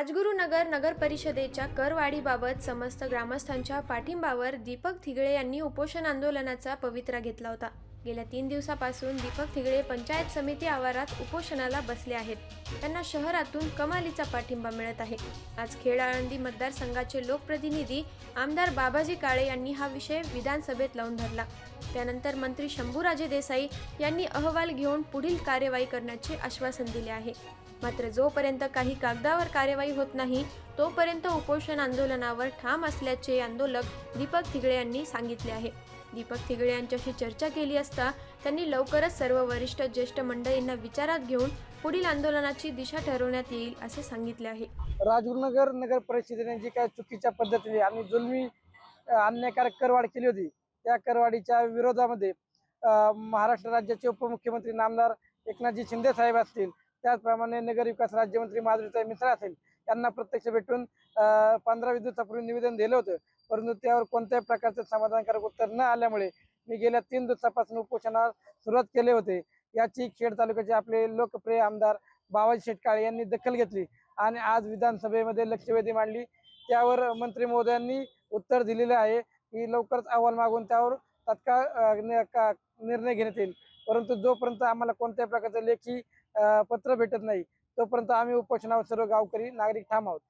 राजगुरुनगर नगर परिषदेच्या करवाढीबाबत समस्त ग्रामस्थांच्या पाठिंबावर दीपक थिगळे यांनी उपोषण आंदोलनाचा पवित्रा घेतला होता. गेल्या तीन दिवसापासून दीपक थिगळे पंचायत समिती आवारात उपोषणाला बसले आहेत. त्यांना शहरातून कमालीचा पाठिंबा मिळत आहे. आज खेड आळंदी मतदारसंघाचे लोकप्रतिनिधी आमदार बाबाजी काळे यांनी हा विषय विधानसभेत लावून धरला. त्यानंतर मंत्री शंभूराजे देसाई यांनी अहवाल घेऊन पुढील कार्यवाही करण्याचे आश्वासन दिले आहे. मात्र जोपर्यंत काही कागदावर कार्यवाही होत नाही तोपर्यंत उपोषण आंदोलनावर ठाम असल्याचे आंदोलक दीपक थिगळे यांनी सांगितले आहे. दीपक थिगळे यांच्याशी चर्चा केली असता त्यांनी लवकरच सर्व वरिष्ठ ज्येष्ठ मंडळींना विचारात घेऊन पुढील आंदोलनाची दिशा ठरवण्यात येईल असे सांगितले आहे. राजगुरुनगर नगर परिषदेने जी काय चुकीच्या पद्धतीने आणि जुलमी अन्यायकारक करवाढ केली होती या करवाढीच्या विरोधामध्ये महाराष्ट्र राज्याचे उपमुख्यमंत्री नामदार एकनाथजी शिंदे साहेब असतील त्याचप्रमाणे नगर विकास राज्यमंत्री माधुरीताई मिश्रा असतील त्यांना प्रत्यक्ष भेटून पंधरा वीस दिवसापूर्वी निवेदन दिलं होतं. परंतु त्यावर कोणत्याही प्रकारचं समाधानकारक उत्तर न आल्यामुळे मी गेल्या तीन दिवसापासून उपोषणाला सुरुवात केले होते. याची खेड तालुक्याचे आपले लोकप्रिय आमदार बाबाजी शेटकाळे यांनी दखल घेतली आणि आज विधानसभेमध्ये लक्षवेधी मांडली. त्यावर मंत्री महोदयांनी उत्तर दिलेले आहे. की लवकरच अहवाल मागून त्यावर तत्काळ निर्णय घेण्यात येईल. परंतु जोपर्यंत आम्हाला कोणत्याही प्रकारचं लेखी पत्र भेटत नाही तोपर्यंत आम्ही उपोषणावर सर्व गावकरी नागरिक ठाम आहोत.